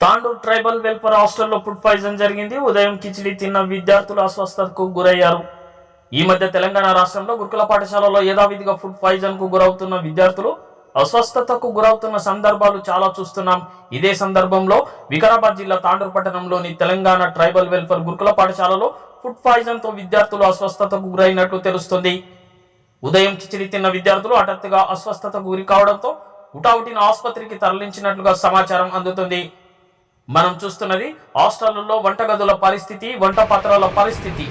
Tandur tribal welfare హాస్టల్లో food poison జరిగింది. ఉదయం కిచిడి తిన్న విద్యార్థులు అస్వస్థతకు గురయ్యారు. ఈ మధ్య తెలంగాణ రాష్ట్రంలో గురుకుల పాఠశాలలో యథావిధిగా ఫుడ్ పాయిజన్కు గురవుతున్న విద్యార్థులు అస్వస్థతకు గురవుతున్న సందర్భాలు చాలా చూస్తున్నాం. ఇదే సందర్భంలో వికారాబాద్ జిల్లా తాండూరు పట్టణంలోని తెలంగాణ ట్రైబల్ వెల్ఫేర్ గురుకుల పాఠశాలలో ఫుడ్ పాయిజన్తో విద్యార్థులు అస్వస్థతకు గురైనట్లు తెలుస్తుంది. ఉదయం కిచిడి తిన్న విద్యార్థులు హఠాత్తుగా అస్వస్థతకు గురి కావడంతో ఉటావుటిన ఆసుపత్రికి తరలించినట్లుగా సమాచారం అందుతుంది. మనం చూస్తున్నది హాస్టళ్ళలో వంటగదుల పరిస్థితి వంట పాత్రల పరిస్థితి.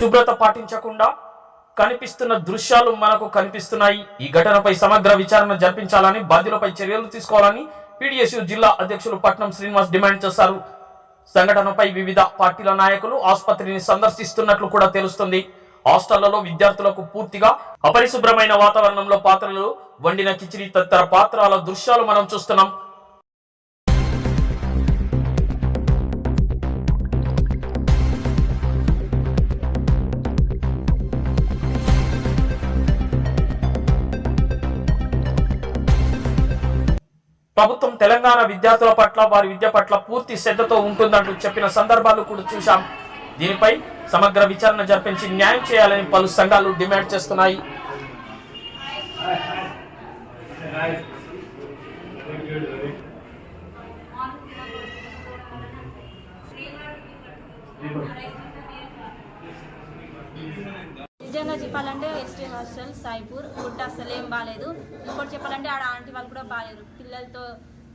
శుభ్రత పాటించకుండా కనిపిస్తున్న దృశ్యాలు మనకు కనిపిస్తున్నాయి. ఈ ఘటనపై సమగ్ర విచారణ జరిపించాలని బాధ్యులపై చర్యలు తీసుకోవాలని పీడిఎస్యు జిల్లా అధ్యక్షులు పట్నం శ్రీనివాస్ డిమాండ్ చేశారు. సంఘటనపై వివిధ పార్టీల నాయకులు ఆసుపత్రిని సందర్శిస్తున్నట్లు కూడా తెలుస్తుంది. హాస్టళ్ళలో విద్యార్థులకు పూర్తిగా అపరిశుభ్రమైన వాతావరణంలో పాత్రలు వండిన కిచిడి తదితర పాత్రల దృశ్యాలు మనం చూస్తున్నాం. ప్రభుత్వం తెలంగాణ విద్యార్థుల పట్ల వారి విద్య పట్ల పూర్తి శ్రద్ధతో ఉంటుందంటూ చెప్పిన సందర్భాలు కూడా చూశాం. దీనిపై సమగ్ర విచారణ జరిపించి న్యాయం చేయాలని పలు సంఘాలు డిమాండ్ చేస్తున్నాయి. నిజంగా చెప్పాలంటే ఎస్టీ హాస్టల్ సాయిపూర్ ఫుడ్ అసలు ఏం బాగాలేదు ఇంకోటి చెప్పాలంటే ఆడ ఆంటీ వాళ్ళు కూడా బాగాలేరు పిల్లలతో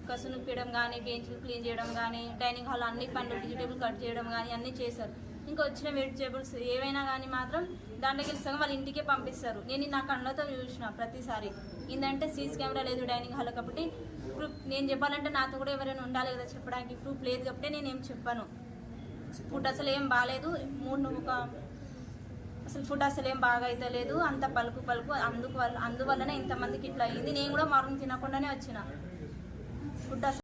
కసును పీయడం కానీ బెంచ్లు క్లీన్ చేయడం కానీ డైనింగ్ హాల్ అన్ని పనులు వెజిటేబుల్ కట్ చేయడం కానీ అన్నీ చేశారు. ఇంకా వచ్చిన వెజిటేబుల్స్ ఏవైనా కానీ మాత్రం దాంట్లోకి సగం వాళ్ళ ఇంటికే పంపిస్తారు. నేను నా కళ్ళతో చూసిన ప్రతిసారి. ఏంటంటే సీసీ కెమెరా లేదు డైనింగ్ హాల్ కాబట్టి ప్రూఫ్ నేను చెప్పాలంటే నాతో కూడా ఎవరైనా ఉండాలి కదా చెప్పడానికి. ప్రూఫ్ లేదు కాబట్టి నేనేం చెప్పాను. ఫుడ్ అసలు ఏం బాగాలేదు. మూడు ఒక అసలు ఫుడ్ అసలు ఏం బాగా అయితే లేదు. అంత పలుకు పలుకు అందుకు వల్ల అందువల్లనే ఇంతమందికి ఇట్లా అయింది. నేను కూడా మరణం తినకుండానే వచ్చిన. ఫుడ్ అసలు